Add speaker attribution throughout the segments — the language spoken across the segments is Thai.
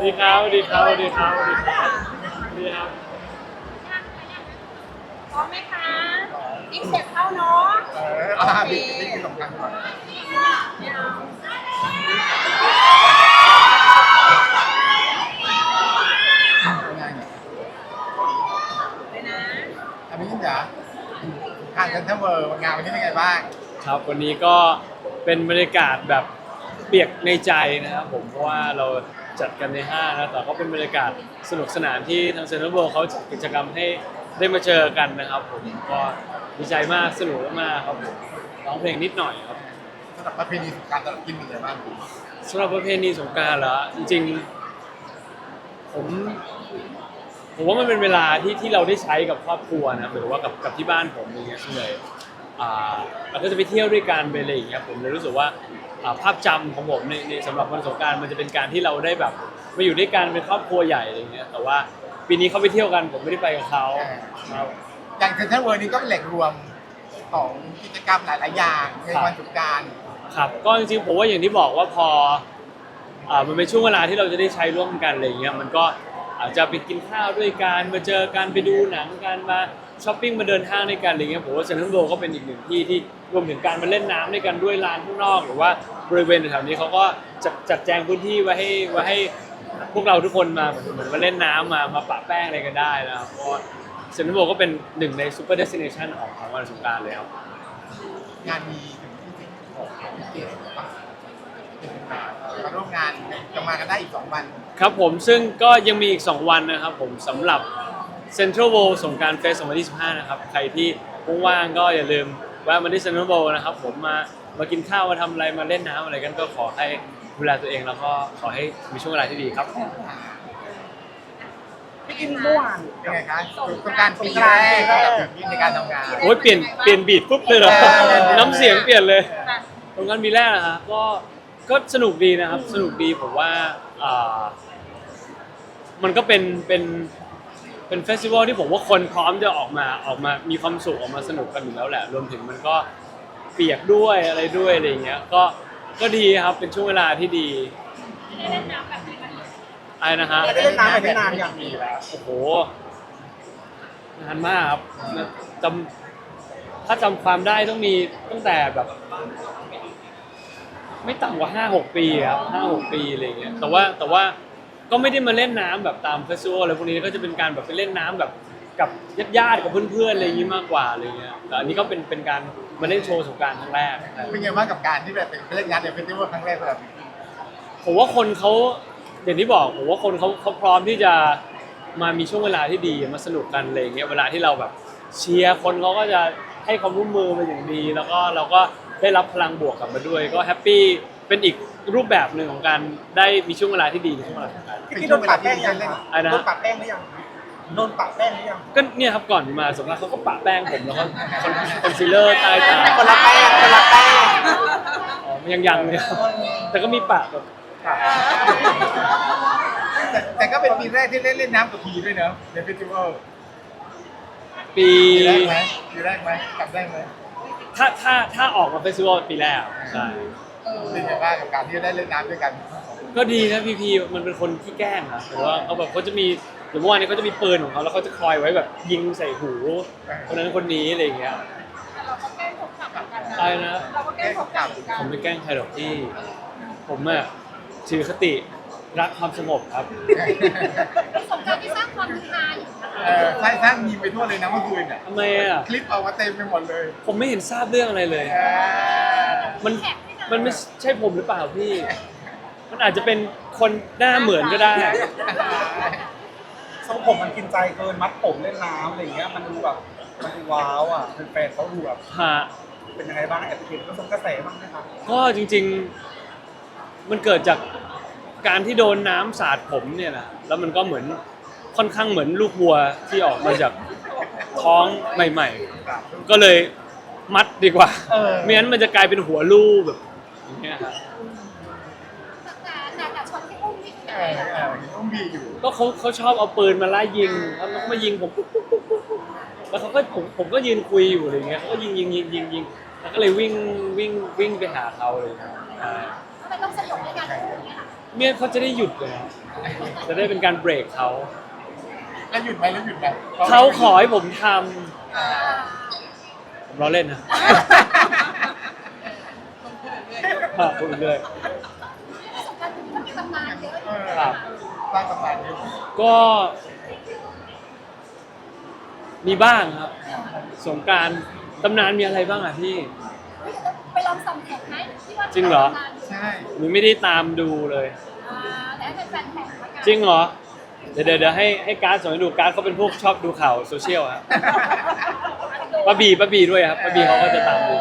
Speaker 1: สวัสดีครับสวัสดีครับสวัสดีครับสวัสดีครับสวัสดีครับ
Speaker 2: พร้อมไหมคะยิ่งเสร็จเข้าเนาะ
Speaker 3: เอออ่าบิ๊กบิ๊กคือสำคัญกว่า
Speaker 2: เนี่ยเอา
Speaker 3: เป็นไงเนี่ย
Speaker 2: ไปนะ
Speaker 3: อันนี้ยิ่งจ๋าผ่านเซ็นทรัลเวิร์งานวันนี้เป็นไงบ้าง
Speaker 1: ครับวันนี้ก็เป็นบรรยากาศแบบเปียกในใจนะครับผมเพราะว่าเรา จัดกันในห้างนะแต่ก็เป็นบรรยากาศสนุกสนานที่ทางเซ็นทรัลเวิลด์เขาจัดกิจกรรมให้ได้มาเจอกันนะครับผมก็ดีใจมากสนุกมากๆครับผมร้องเพลงนิดหน่อยครับ
Speaker 3: สำหรับประเพณีสงกรารตลอดกินเป็นไงบ้าง
Speaker 1: สำหรับประเพณีสงกรารเหรอจริงๆผมผมว่ามันเป็นเวลาที่ที่เราได้ใช้กับครอบครัวนะหรือว่ากับกับที่บ้านผมอย่างเงี้ยส่วนใหญ่ อ่าเราก็จะไปเที่ยวด้วยกันไปอะไรอย่างเงี้ยผมเลยรู้สึกว่าอ่าภาพจำของผมในในสำหรับวันสงกรารมันจะเป็นการที่เราได้แบบมาอยู่ด้วยกันเป็นครอบครัวใหญ่อะไรเงี้ยแต่ว่าปีนี้เขาไปเที่ยวกันผมไม่ได้ไปกับเขาครับ
Speaker 3: อย่างเซ็นทรัลเวิร์นี้ก็เป็นแหล่งรวมของกิจกรรมหลายๆอย่างในวันสงกราร
Speaker 1: ครับก็จริงๆผมว่าอย่างที่บอกว่าพออ่ามันเป็นช่วงเวลาที่เราจะได้ใช้ร่วมกันอะไรอย่างเงี้ยมันก็อาจจะไปกินข้าวด้วยกันมาเจอกันไปดูหนังกันมา ช้อปปิ้งมาเดินห้างด้วยกันอะไรเงี้ยผมว่าเซ็นทรัลเวิลด์ก็เป็นอีกหนึ่งที่ที่รวมถึงการมาเล่นน้ำด้วยกันด้วยลานข้างนอก หรือว่าบริเวณแถวๆนี้เขาก็จัดจัดแจงพื้นที่ไว้ให้ไว้ให้พวกเราทุกคนมาเหมือนเหมือนมาเล่นน้ำมามาปะแป้งอะไรกันได้นะครับเพราะว่าเซ็นทรัลเวิลด์ก็เป็นหนึ่งในซูเปอร์เดสติเนชันของของวันสงกรานต์เลยครับ
Speaker 3: งานมีถึงที่สิบหกพิเศษป่ะมาร่วมงานจะมากันได้อีกสองวัน
Speaker 1: ครับผมซึ่งก็ยังมีอีก 2 วันนะครับผมสำหรับ Central World สงกรารเฟส2025 นะครับ ใครที่ว่างๆก็อย่าลืมแวะมาที่ Central World นะครับ ผมมามากินข้าวมาทำอะไรมาเล่นน้ำอะไรกันก็ขอให้ดูแลตัวเองแล้วก็ขอให้มีช่วงเวลาที่ดีครับ
Speaker 4: พี่กินเมื่อวาน
Speaker 3: เป็นไงคะสงกรารปีแรกกับปีในการทำงาน
Speaker 1: โอ้ยเปลี่ยนเปลี่ยนบีทปุ๊บเลยเหรอ
Speaker 3: เออ
Speaker 1: น้ำเสียงเปลี่ยนเลยตรงกันมีแรกนะฮะก็ก็สนุกดีนะครับ สนุกดีผมว่าอ่ามันก็เป็นเป็น เป็นเฟสติวัลที่ผมว่าคนพร้อมจะออกมาออกมามีความสุขออกมาสนุกกันอยู่แล้วแหละ รวมถึงมันก็เปียกด้วยอะไรด้วยอะไรอย่างเงี้ยก็ก็ดีครับเป็นช่วงเวลาที่ดี
Speaker 2: ได้เล่นน้ำแบบนี้มัน
Speaker 1: อะไรนะฮะ
Speaker 4: ไม่ได้เล่นน้ำแบบนี้นานอย่าง
Speaker 3: ปีแล้ว
Speaker 1: โอ้โหนานมากครับจำถ้าจำความได้ต้องมีตั้งแต่แบบ ไม่ต่ำกว่าห้าหกปีครับห้าหกปีอะไรเงี้ยแต่ว่าแต่ว่า ก็ไม่ได้มาเล่นน้ำแบบตามเฟสติวัลอะไรพวกนี้ก็จะเป็นการแบบไปเล่นน้ำแบบกับญาติๆกับเพื่อนๆอะไรอย่างงี้มากกว่าอะไรเงี้ยแต่อันนี้ก็เป็นเป็นการมาเล่นโชว์สงกรารครั้งแรก
Speaker 3: เป็นไงบ้างกับการที่แบบเป็นเล่นงานในเฟสติวัลครั้งแรกแบบ
Speaker 1: ผมว่าคนเขาอย่างที่บอกผมว่าคนเขาเขาพร้อมที่จะมามีช่วงเวลาที่ดีมาสนุกกันอะไรอย่างเงี้ยเวลาที่เราแบบเชียร์คนเขาก็จะให้ความร่วมมือมาอย่างดี แล้วก็เราก็ได้รับพลังบวกกลับมาด้วย ก็แฮปปี้ เป็นอีกรูปแบบหนึ่งของการได้มีช่วงเวลาที่ดีในช่วงเวลาของการ
Speaker 4: พี่กินโดนปะแป้งยังคะ
Speaker 1: อะไรนะ
Speaker 4: โดนปะแป้งหรือยังโดนปะแป้งหรือยัง
Speaker 1: ก็เนี่ยครับก่อนมาสมมติเขาก็ปะแป้งผมแล้วก็คอนคอนซีลเลอร์ใต้ตา
Speaker 4: คนละแป้งคนละแป้ง
Speaker 1: อ๋อยังยังเลยครับแต่ก็มีปะแบบปะ
Speaker 3: แต่แต่ก็เป็นปีแรกที่เล่นเล่นน้ำกับพีด้วยเนอะในเฟสติวัล
Speaker 1: ปี
Speaker 3: ปีแรกไหมปีแรกไหมจำได้ไหม
Speaker 1: ถ้าถ้าถ้าออกมาเฟสติวัลปีแรกใช่
Speaker 3: เป็นไงบ้างกับการที่ได้เล่นน้ำด้วยกัน
Speaker 1: ก็ดีนะพีพีมันเป็นคนที่แกล้งนะแต่ว่าเขาแบบเขาจะมีอย่างเมื่อวานนี้เขาจะมีปืนของเขาแล้วเขาจะคอยไว้แบบยิงใส่หูคนนั้นคนนี้อะไรอย่างเงี้ย
Speaker 2: แต่เราก็แกล้งผมกลับเหมือนกันนะ
Speaker 1: อะไรนะ
Speaker 2: เราก็แกล้งผมกลับเหมือนกัน
Speaker 1: ผมไม่แกล้งใครหรอกที่ ผมอะถือคติรักความสงบครับ
Speaker 2: เป็นสงกรารที่สร้างความฮือฮาอยู่นะคะ
Speaker 3: เออสร้างสร้างมีมไปทั่วเลยนะเมื่อคืนอะ
Speaker 1: ทำไมอะ
Speaker 3: คลิปออกมาเต็มไปหมดเลย
Speaker 1: ผมไม่เห็นทราบเรื่องอะไรเลย
Speaker 3: เออ
Speaker 1: มัน มันไม่ใช่ผมหรือเปล่าพี่ มันอาจจะเป็นคนหน้าเหมือนก็ได้
Speaker 4: ทรงผมมันกินใจเกินมัดผมเล่นน้ำอะไรอย่างเงี้ยมันดูแบบมันดูว้าวอะเป็นแฟนเขาดูแบบ
Speaker 1: ฮะ
Speaker 4: เป็นยังไงบ้างแอบเห็นก็สมกระแสบ้างไหมครับ
Speaker 1: ก็จริงๆ มันเกิดจากการที่โดนน้ำสาดผมเนี่ยนะแล้วมันก็เหมือนค่อนข้างเหมือนลูกวัวที่ออกมาจากท้องใหม่ ๆ ก็เลยมัดดีกว่า
Speaker 4: เออ
Speaker 1: ไม่งั้นมันจะกลายเป็นหัวลูกแบบ อย่างเงี้ยครับ
Speaker 2: แต่แต่แต่ชนที่อุ้มนี่
Speaker 3: เออเออต้องมีอยู่
Speaker 1: ก็เขาเขาชอบเอาปืนมาไล่ยิงแล้วมันก็มายิงผมปุ๊บปุ๊บปุ๊บปุ๊บปุ๊บแล้วเขาก็ผมผมก็ยืนคุยอยู่อะไรเงี้ยเขาก็ยิงยิงยิงยิงยิงแล้วก็เลยวิ่งวิ่งวิ่งไปหาเขาเลยครับอ่า
Speaker 2: ทำไมต้องสยบด้วยกันอุ้มเนี่ยค่ะ
Speaker 1: เมียเขาจะได้หยุดเลยครับจะได้เป็นการเบรกเขา
Speaker 3: แล้วหยุดไหมแล้วหยุดไหม
Speaker 1: เขาขอให้ผมท
Speaker 3: อ่าำ
Speaker 1: ผมล้อเล่นนะฮะ พูดไปเรื่อย
Speaker 2: ประสบการณ์ที่มันมีตำนานเยอะอยู่
Speaker 3: เออ
Speaker 1: ครับ
Speaker 3: สร้างตำนานเยอะ
Speaker 1: ก็ มีบ้างครับ สงกรารตำนานมีอะไรบ้างอะพี่
Speaker 2: เฮ้ยไปลองส่องแท็กไหมที่ว่า
Speaker 1: จริงเหรอ
Speaker 2: ตำนาน
Speaker 3: ใช่
Speaker 1: หนูไม่ได้ตามดูเลย
Speaker 2: อ่าแต่ให้เป็นแฟนแท็กละกัน
Speaker 1: จริงเหรอ เดี๋ยวเดี๋ยวเดี๋ยวให้ให้การ์ดส่งให้ดูการ์ดเขาเป็นพวกชอบดูข่าวโซเชียลครับป้าบีป้าบีด้วยครับป้าบีเขาก็จะตามดู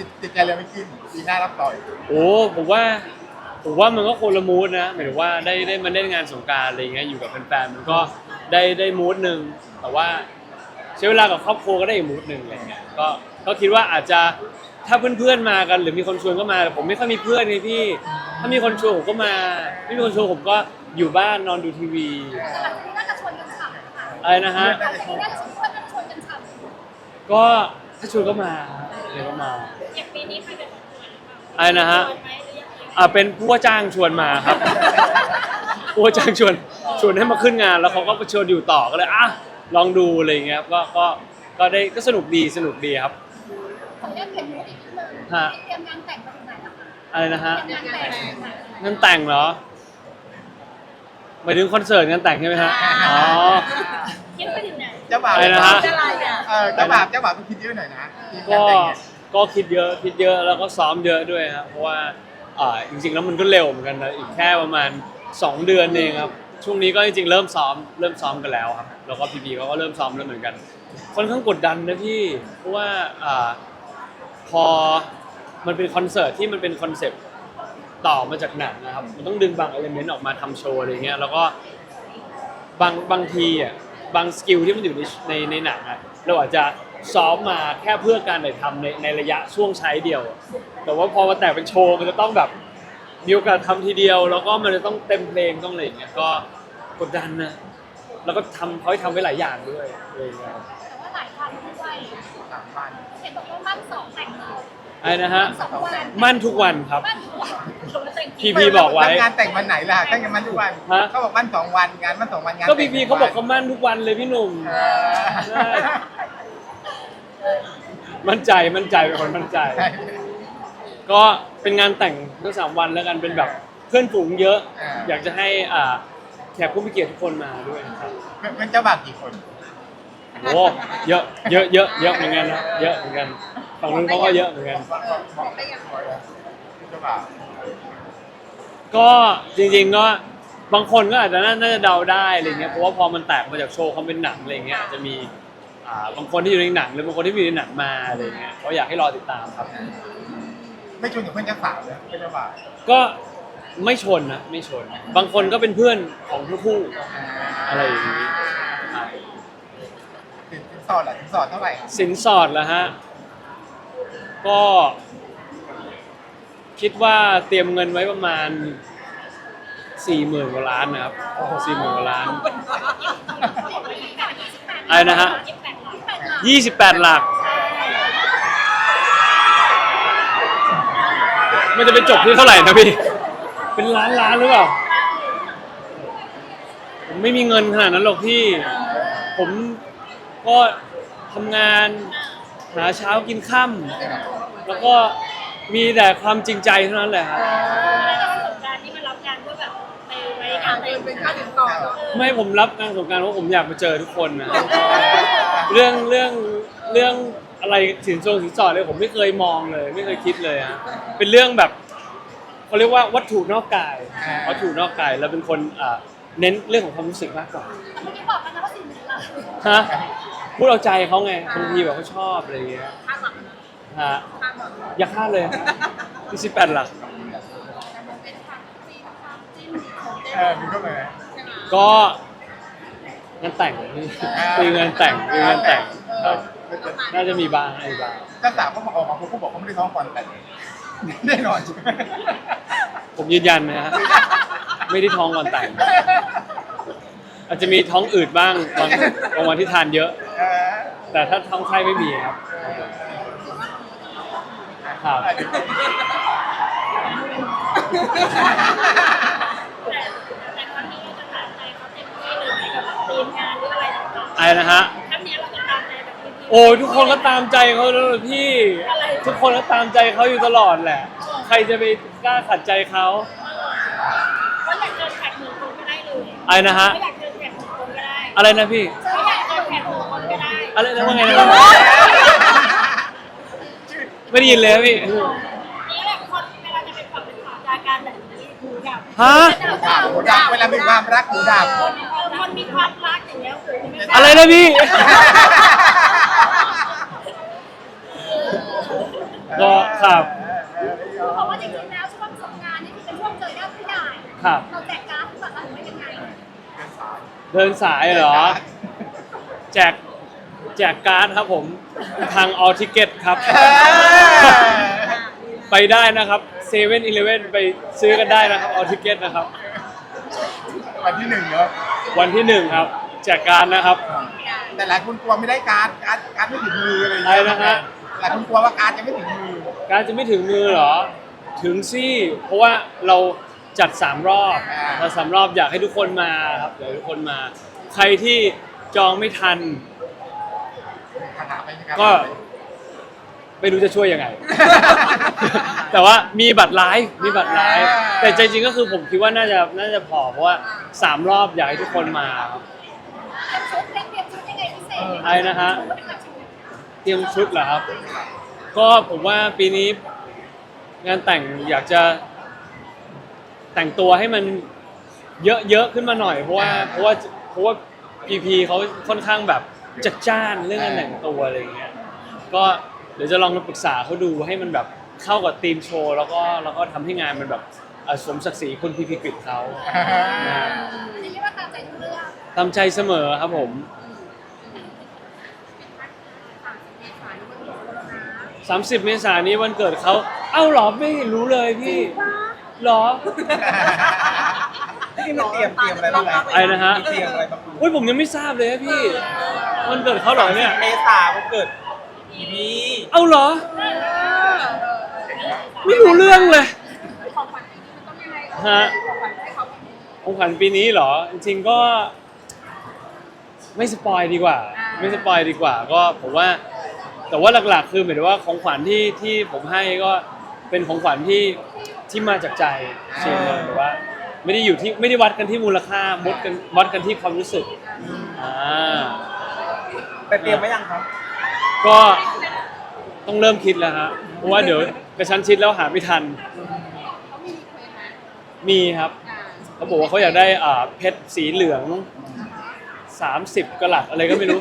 Speaker 3: ติดติดใจเลยไม่กินปีหน้ารับต่อย
Speaker 1: โอ้ผมว่าผมว่ามันก็คนละมูดนะหมายถึงว่าได้ได้มาเล่นงานสงกรารอะไรเงี้ยอยู่กับแฟนๆมันก็ได้ได้มูดหนึ่งแต่ว่าใช้เวลากับครอบครัวก็ได้อีกมูดหนึ่งอะไรเงี้ยก็ก็คิดว่าอาจจะถ้าเพื่อนๆมากันหรือมีคนชวนก็มาแต่ผมไม่ค่อยมีเพื่อนไงพี่ ถ้ามีคนชวนผมก็มาไม่มีคนชวนผมก็อยู่บ้านนอนดูทีวี
Speaker 2: แต่หลังจากนี้น่าจะชวนกันฉ่ำนะคะ
Speaker 1: อะไรนะฮะ
Speaker 2: หลังจากนี้น่าจะชวนกันชวนกันฉ่ำ
Speaker 1: ก็ ถ้าชวนก็มาเดี๋ยวก็มา
Speaker 2: อย่างปีนี้ใครเป็น
Speaker 1: อะไรนะฮะ
Speaker 2: ชวนไหมหรือยังไง
Speaker 1: อ่าเป็นผู้ว่าจ้างชวนมาครับ ผู้ว่าจ้างชวนชวนให้มาขึ้นงาน แล้วเขาก็ชวนอยู่ต่อก็เลยอะลองดูอะไรอย่างเงี้ยครับก็ก็ก็ได้ก็สนุกดีสนุกดีครับ
Speaker 2: ขออนุญาตเปลี่ยนมูดอีกนิดนึง
Speaker 1: ฮะ
Speaker 2: เตรียมงานแต่งไปถึงไหนแล้วคะ
Speaker 1: อะไรนะฮะ
Speaker 2: เตรียมงานแต่งไปถึงไหนแล้ว
Speaker 1: งานแต่งเหรอหมายถึงคอนเสิร์ตงานแต่งใช่ไหมฮะ อ๋อ
Speaker 2: คิดไปถึงไหน
Speaker 3: เจ้าบ่าว
Speaker 1: อะไรนะฮะ
Speaker 2: จะอะไรเนี่ย
Speaker 3: เออเจ้าบ่าวเจ้าบ่าวต้องคิดเยอะหน่อยนะทีมงา
Speaker 1: ก็
Speaker 3: นแต่งเนี่ย
Speaker 1: ก็คิดเยอะ คิดเยอะ แล้วก็ซ้อมเยอะด้วยครับ เพราะว่าอ่าจริงๆ แล้วมันก็เร็วเหมือนกันนะ อีกแค่ประมาณ 2 เดือนเองครับ ช่วงนี้ก็จริงๆ เริ่มซ้อม เริ่มซ้อมกันแล้วครับ แล้วก็พีพีเขาก็เริ่มซ้อมแล้วเหมือนกัน ค่อนข้างกดดันนะพี่ เพราะว่าอ่าพอ มันเป็นคอนเสิร์ตที่มันเป็นคอนเซปต์ต่อมาจากหนังนะครับ มันต้องดึงบางเอลิเมนต์ออกมาทำโชว์อะไรเงี้ย แล้วก็บางบางทีอะ บางสกิลที่มันอยู่ในในในหนังอะ เราอาจจะซ้อมมาแค่เพื่อการถ่ายทำในในระยะช่วงใช้เดียวอะแต่ว่าพอมาแต่งเป็นโชว์มันจะต้องแบบมีโอกาสทำทีเดียว แล้วก็มันจะต้องเต็มเพลงต้องอะไรอย่างเงี้ยก็กดดันนะแล้วก็ทำเขาให้ทำไว้หลายอย่างด้วยอะไรอย่างเงี้ย
Speaker 2: แต่ว่าหลายวันด้วย
Speaker 3: สามวัน
Speaker 2: เห็นบอกว่ามั่นสองแต่งเลย
Speaker 1: อะไรนะฮะ
Speaker 2: สองวัน
Speaker 1: มั่นทุกวันครับ
Speaker 2: มั่นทุก วันแต่ง
Speaker 1: พีพีบอกไว้
Speaker 3: แล้วงานแต่งวันไหนล่ะถ้าอย่างมันทุกวัน
Speaker 1: ฮะ
Speaker 3: เขาบอกมันสองวันงานมันสองวันงาน
Speaker 1: ก็พีพีเขาบอกเขามั่นทุกวันเลยพี่หนุ่ม
Speaker 3: เออ
Speaker 1: ใช่มั่นใจมั่นใจเป็นคนมั่นใจ
Speaker 3: ใช่
Speaker 1: ก็เป็นงานแต่งทั้งสามวันแล้วกันเป็นแบบเพื่อนฝูงเยอะอยากจะให้อ่าแขกผู้มีเกียรติทุกคนมาด้วยนะครับ
Speaker 3: เป็นเจ้าบ่าวกี่คน
Speaker 1: โอ้เยอะเยอะเยอะเยอะเหมือนกันนะเยอะเหมือนกันฝั่งนู้นเขาก็เยอะเหมือนกัน
Speaker 3: บอกบอกได้ยัง เจ้าบ่าว
Speaker 1: ก็จริงๆก็บางคนก็อาจจะน่าน่าจะเดาได้อะไรเงี้ยเพราะว่าพอมันแตกมาจากโชว์เขาเป็นหนังอะไรเงี้ยอาจจะมีอ่าบางคนที่อยู่ในหนังหรือบางคนที่อยู่ในหนังมาอะไรเงี้ยก็อยากให้รอติดตามครับ
Speaker 3: ไม่ชวนกับเพื่อนเจ้าสาวเลยเพื่อนเจ้าบ่าว
Speaker 1: ก็ไม่ชนนะไม่ชน บางคนก็เป็นเพื่อนของทั้งคู่อะไรอย่างนี้ใช่
Speaker 3: สินสอดล่ะสินสอดเท่าไหร่
Speaker 1: สินสอดแล้วฮะ ก็ คิดว่าเตรียมเงินไว้ประมาณสี่หมื่นกว่าล้านนะครับสี่หมื่นกว่าล้าน อะไรนะฮะ ยี่สิบแปดหลัก มันจะไปจบที่เท่าไหร่นะพี่ เป็นล้านล้านหรือเปล่า ผมไม่มีเงินขนาดนั้นหรอกพี่ ผมก็ทำงานหาเช้ากินค่ำแล้วก็ มีแต่ความจริงใจเท่านั้นแหละครับ
Speaker 2: สงการนี่มันรับงานเพื่อแบบไปไว้งานเป็นค่าสินสอดเนาะ
Speaker 1: ไม่ผมรับงานสงกรารเพราะผมอยากมาเจอทุกคนนะเรื่องเรื่องเรื่องอะไรสินทรงสินสอดเลยผมไม่เคยมองเลย ไม่เคยคิดเลยฮะเป็นเรื่องแบบเขาเรียกว่าวัตถุนอกกายวัตถุนอกกายแล้วเป็นคนอ่าเน้นเรื่องของความรู้สึกมากกว่า
Speaker 2: แต่เมื่อกี้บอกกันนะว่าสี่หมื่นล้าน
Speaker 1: ฮะพูดเอาใจเขาไงบางทีแบบเขาชอบอะไรอย่างเงี้ย
Speaker 2: คาดหวัง
Speaker 1: ฮะ
Speaker 2: คาดหวัง
Speaker 1: อย่าคาดเลยที่สิบแปดหลัก
Speaker 2: เป็นความจริงความจิ้นของเต้
Speaker 3: เออมีเข้ามาไหม
Speaker 1: ก็งานแต่งคืองานแต่งคืองานแต่งครับน่าจะมีบ้างน่าจะมีบ้าง
Speaker 3: เจ้าสาวเขาบอกออกมาเขาบอกเขาไม่ได้ท้องก่อนแต่งแน่นอนใช่ไหม
Speaker 1: ผมยืนยันนะฮะไม่ได้ท้องก่อนแต่ง อาจจะมีท้องอืดบ้างบางบางวันที่ทานเยอะ
Speaker 3: เออ
Speaker 1: แต่ถ้าท้องไส้ไม่มีครับ ครับ
Speaker 3: อะเดี๋ยว
Speaker 2: แต่แต่ครั้งนี้เราจะตามใจเขาเต็มที่เลยกับทีมงานหรืออะไรต่าง
Speaker 1: อะไรนะฮะ
Speaker 2: ๆครั้งนี้เราจะตามใจแบบทีม
Speaker 1: โอ้ยทุกคนก็ตามใจเขาเลยพี่ทุกคนก็ตามใจเขาอยู่ตลอดแหละ ใครจะไปกล้าขัดใจเขา
Speaker 2: เขาอยากเดินแท็กหนึ่งคนก็ได้เลย
Speaker 1: อะไรนะฮะ
Speaker 2: เขาอยากเดินแท็กหนึ่งคนก็ได้
Speaker 1: อะไรนะพี่
Speaker 2: เขาอยากเดินแท็กหนึ่งคนก็ได้
Speaker 1: อะไรนะว่าไงนะ ไม่ได้ยินเลยครับพี่
Speaker 2: นี่แหละคนเวลาจะเป็นความเป็นข่าวจากการแบบนี้หูดับ
Speaker 1: ฮะ
Speaker 3: หูดับเวลามีความรักหูดับ
Speaker 2: คนเออคนมีความรักอย่างเงี้ยหูไม่ได้
Speaker 1: อะไรนะพี่ ก็ครับ
Speaker 5: เพราะว่าจริงๆแล้วช่วงสงกรานต์นี่คือเป็นช่วงเจอญาติผู้ใหญ่
Speaker 1: ครับ
Speaker 5: เราแจกการ์ดแบบว่าหรือว่ายังไง
Speaker 1: เดินสายเหรอ แจก แจกการ์ดครับผมทางออทิเกตครับ ไปได้นะครับเซเว่นอีเลเว่นไปซื้อกันได้นะครับออทิเกตนะครับ
Speaker 3: วันที่หนึ่งเนาะ
Speaker 1: วันที่หนึ่งครับ แจกการ์ดนะครับ
Speaker 3: แต่หลายคนกลัวไม่ได้การ์ดการ์ดการ์ดไม่ถึงมืออะไรอย่าง
Speaker 1: อะไร
Speaker 3: เงี้ย
Speaker 1: นะฮะ
Speaker 3: หลายคนกลัวว่าการ์ดจะไม่ถึงมือ
Speaker 1: การจะไม่ถึงมือเหรอ ถึงสิเพราะว่าเราจัดสามรอบ
Speaker 3: อ่า
Speaker 1: เราสามรอบอยากให้ทุกคนมาครับอยากให้ทุกคนมา ใครที่จองไม่ทัน
Speaker 3: คาถาไปนะครับ
Speaker 1: ก็ ไม่รู้จะช่วยยังไง แต่ว่ามีบัตรไลฟ์มีบัตรไลฟ์แต่ใจจริงก็คือผมคิดว่าน่าจะน่าจะพอเพราะว่าสามรอบอยากให้ทุกคนมาครับ
Speaker 5: เตรียมชุดเตรียมชุดยังไงพิเศษ
Speaker 1: อะไรนะฮะเตรียมชุดเหรอครับ ก็ผมว่าปีนี้ งานแต่งอยากจะ แต่งตัวให้มันเยอะๆขึ้นมาหน่อยเพราะว่าเพราะว่าเพราะว่าพีพีเขาค่อนข้างแบบ จัดจ้านเรื่องการแต่งตัวอะไรอย่างเงี้ยก็เดี๋ยวจะลองมาปรึกษาเขาดูให้มันแบบเข้ากับธีมโชว์แล้วก็แล้วก็ทำให้งานมันแบบเอ่อสมศักดิ์ศรีคุณพีพีกฤษเขา
Speaker 3: อ่า
Speaker 5: อันนี้เรียกว่าตามใจทุกเรื่อง
Speaker 1: ตามใจเสมอครับผม30 เมษายนนี้วันเกิดเขาเอ้าเหรอไม่รู้เลยพี่เหรอ
Speaker 4: ที่มันเตรียมเตรียมอะไรบ้าง
Speaker 1: อะไรนะฮะ
Speaker 4: มีเตรียมอะไรบ้าง
Speaker 1: อุ้ยผมยังไม่ทราบเลยอะพี่ วันเกิดเขาเหรอเนี่ย
Speaker 4: เมษาวันเกิดอีพี
Speaker 1: เอ้าเหรอ ไม่รู้เรื่องเลย
Speaker 5: ของขวัญปีนี้มันต้องยังไง
Speaker 1: ฮะ
Speaker 5: ของขวัญให้เขา
Speaker 1: ของขวัญปีนี้เหรอ จริงๆก็ ไม่สปอยดีกว่า ไม่สปอยดีกว่า ก็ผมว่า แต่ว่าหลักๆ คือหมายถึงว่าของขวัญที่ที่ผมให้ก็เป็นของขวัญที่ที่มาจากใจจริงเลยแต่ว่า ไม่ได้อยู่ที่ไม่ได้วัดกันที่มูลค่าวัดกันวัดกันที่ความรู้สึกอ่า
Speaker 4: แต่เตรียมไว้ยังครับ
Speaker 1: ก็ต้องเริ่มคิดแล้วฮะเพราะว่าเดี๋ยวกระชั้นชิดแล้วหาไม่ทัน
Speaker 5: เขามีรีเควสไหม
Speaker 1: มีครับ
Speaker 5: อ่า
Speaker 1: เขาบอกว่าเขาอยากได้อ่าเพชรสีเหลือง 30กะลัดอะไรก็ไม่รู้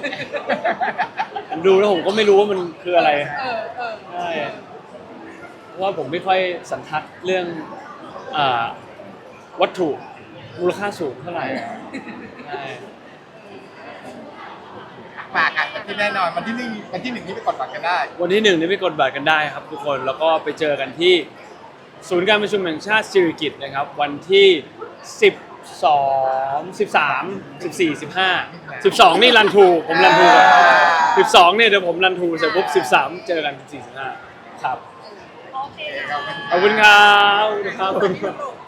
Speaker 1: ดูแล้วผมก็ไม่รู้ว่ามันคืออะไร
Speaker 5: เออเออ
Speaker 1: ใช่เพราะว่าผมไม่ค่อยสันทัดเรื่องอ่าวัตถุมูลค่าสูงเท่าไหร่ใช่
Speaker 3: ฝากอะที่แน่นอนวันที่หนึ่งวันที่หนึ่งนี้ไปกดบัตรกันได้
Speaker 1: วันที่หนึ่งนี่ไปกดบัตรกันได้ครับทุกคนแล้วก็ไปเจอกันที่ศูนย์การประชุมแห่งชาติสิริกิติ์นะครับ วันที่12 13 14 15 12 นี่รันทูผมรันทูก่อน12เนี่ยเดี๋ยวผมรันทูเสร็จปุ๊บ13 เจอกัน14 15ครับ
Speaker 2: โอเค
Speaker 1: ขอบคุณครับขอบคุณครับ